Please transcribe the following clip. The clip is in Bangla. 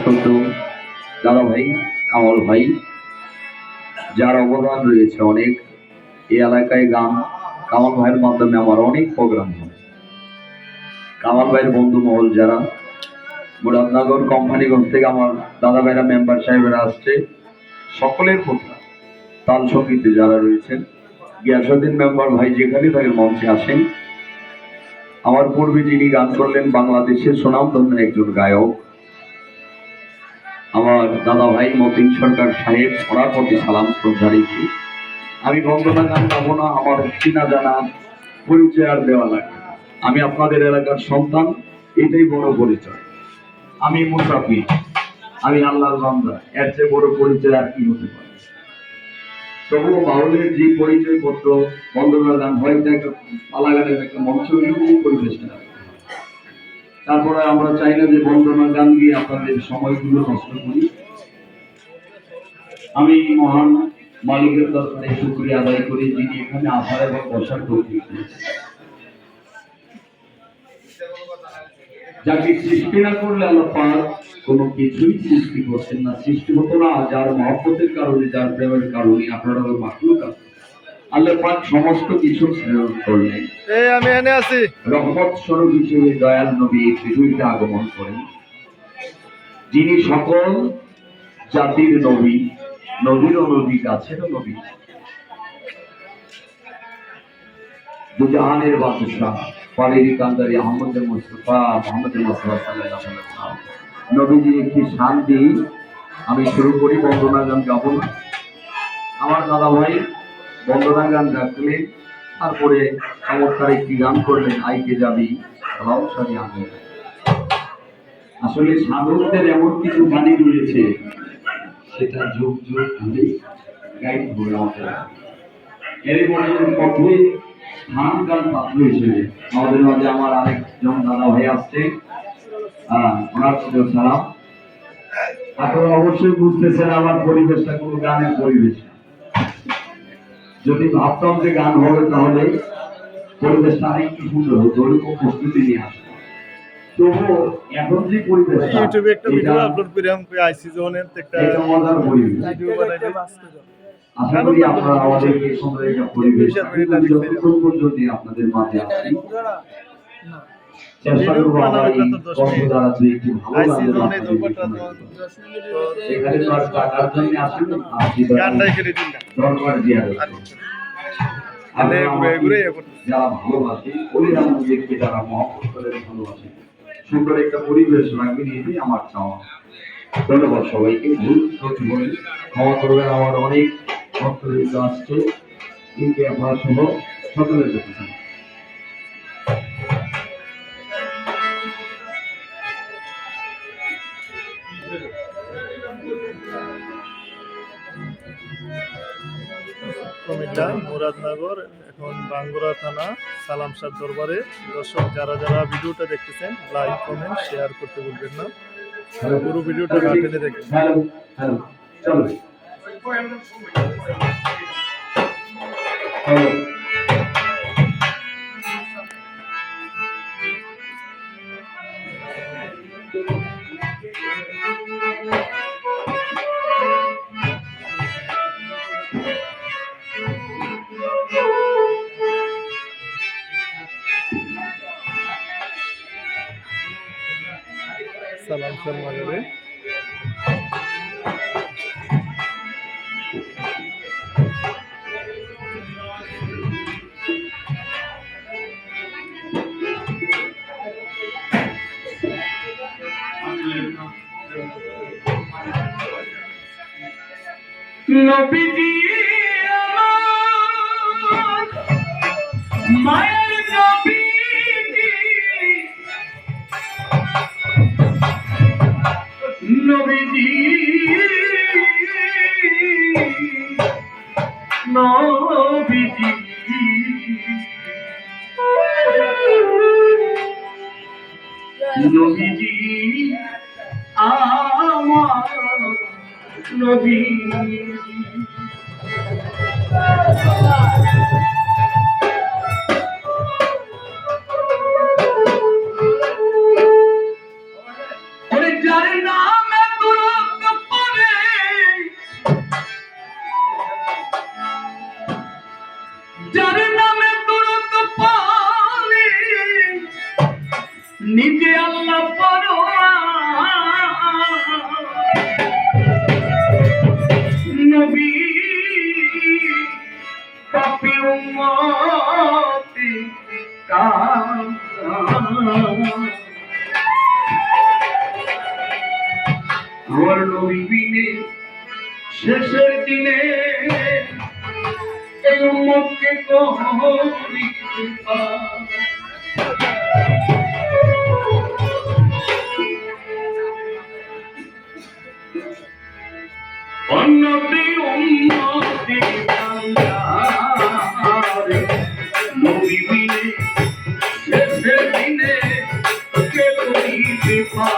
শ্রদ্ধ দাদা ভাই কামাল ভাই, যার অবদান রয়েছে অনেক এই এলাকায় গান কামাল ভাইয়ের মাধ্যমে আমার অনেক প্রোগ্রাম হয়। কামাল ভাইয়ের বন্ধু মহল যারা মুরাদনগর কোম্পানিগঞ্জ থেকে আমার দাদা ভাইরা মেম্বার সাহেবেরা আসছে, সকলের প্রতি তাল সঙ্গীতে যারা রয়েছেন, গিয়াসুদ্দিন মেম্বার ভাই যেখানে তাকে মঞ্চে আসেন। আমার পূর্বে যিনি গান করলেন, বাংলাদেশের সুনাম সুনামধন্য একজন গায়ক। আমার দাদা ভাই মতিন সরকার সাহেব ওনার প্রতি সালাম শ্রদ্ধা রেখে, আমি বন্দনা গান গাবো না, আমার চিনা জানা, পরিচয় আর দেওয়া লাগবে না। আমি আপনাদের এলাকার সন্তান, এটাই বড় পরিচয় আমি মুসাফির, আমি আল্লাহর বান্দা, এর চেয়ে বড় পরিচয় আর কি হতে পারে তবুও বাউলের যে পরিচয় পত্র বন্দনা গান হয়তো একটা পালা গানের একটা মঞ্চ হবে। তারপরে আমরা চাই না যে বন্দনা গান দিয়ে আপনাদের সময়গুলো নষ্ট করি। আমি মহান মালিকের দরকারে শুক্রিয়া আদায় করি যিনি এখানে আসার এবং বসার দিয়েছেন যাকে সৃষ্টি না করলে আল্লাহ পাক কোনো কিছুই সৃষ্টি করছেন না। সৃষ্টি হতো না, যার মহব্বতের কারণে, যার প্রেমের কারণে। আপনারা মাকলুক আছেন। আল্লাহ পাক সমস্ত কিছু সৃজন করলেন। এই আমি এনে আছি। রহমত স্বরূপ হিসেবে দয়াল নবী পৃথিবীতে আগমন করেন। যিনি সকল জাতির নবী নবীর নবী গাছেরও নবী। দুজাহানের বাদশাহ পালেরি কান্দারি আহমদ মুস্তফা মোহাম্মদ মুস্তফা ওয়াসাল্লাম। নবীজির একটি শান্তি আমি শুরু করি বন্দনা গান গাবো আমার দাদা ভাই বন্দনা গান রাখলেন তারপরে চমৎকার একটি গান করলেন আইকে যাবি রংসারি আগে আসলে সাধকদের এমন কিছু গানই রয়েছে, সেটা যুগ যুগ ধরে গাইড করে আমাদের। এর মধ্যে পথে ধান গান পাত্র হিসেবে আমাদের মাঝে আমার আরেকজন দাদা হয়ে আসছে ওনার সাথে সালাম আপনারা অবশ্যই বুঝতেছেন আমার পরিবেশটা, কোনো গানের পরিবেশ। না। যদি ভাবতাম যে গান হবে তাহলে পরিবেশটা আরেকটু সুন্দর হতো ওরকম প্রস্তুতি নিয়ে আসতো তবুও এখন যে পরিবেশটা ইউটিউবে একটা ভিডিও এটা- আপলোড করে আমি আইসি জোনের একটা এটা মজার পরিবেশ। ভিডিও বানাই আশা করি আপনারা আমাদেরকে সুন্দর একটা পরিবেশ যতক্ষণ আপনাদের মাঝে আসি চেষ্টা করব আমরা এই দ্বারা একটি ভালো। এখানে তো আর টাকার জন্য আসেন। যারা ভালোবাসে যারা ভালোবাসে সুন্দর একটা পরিবেশ রাখবেন এটাই আমার চাওয়া। ধন্যবাদ সবাইকে ভুল ক্ষমা করবেন আমার অনেক ভক্তবৃন্দ আসছে কিন্তু আপনারা সহ সকলের দেখেছেন কুমিল্লা মুরাদনগর এখন বাঙ্গুরা থানা, সালাম শাহ দরবারে। দর্শক, যারা যারা ভিডিওটা দেখতেছেন লাইক কমেন্ট শেয়ার করতে বলবেন না। পুরো ভিডিওটা না দেখবেন। হ্যালো হ্যালো সালাম নবীজি আমার মায়ের নবীজি নবীজি। নবীজি। নবীজি আমার নবী। উম্মতি আমার নবীনে শেষের দিনে এই উম্মতকে অন্য দিনে তুমি কৃপা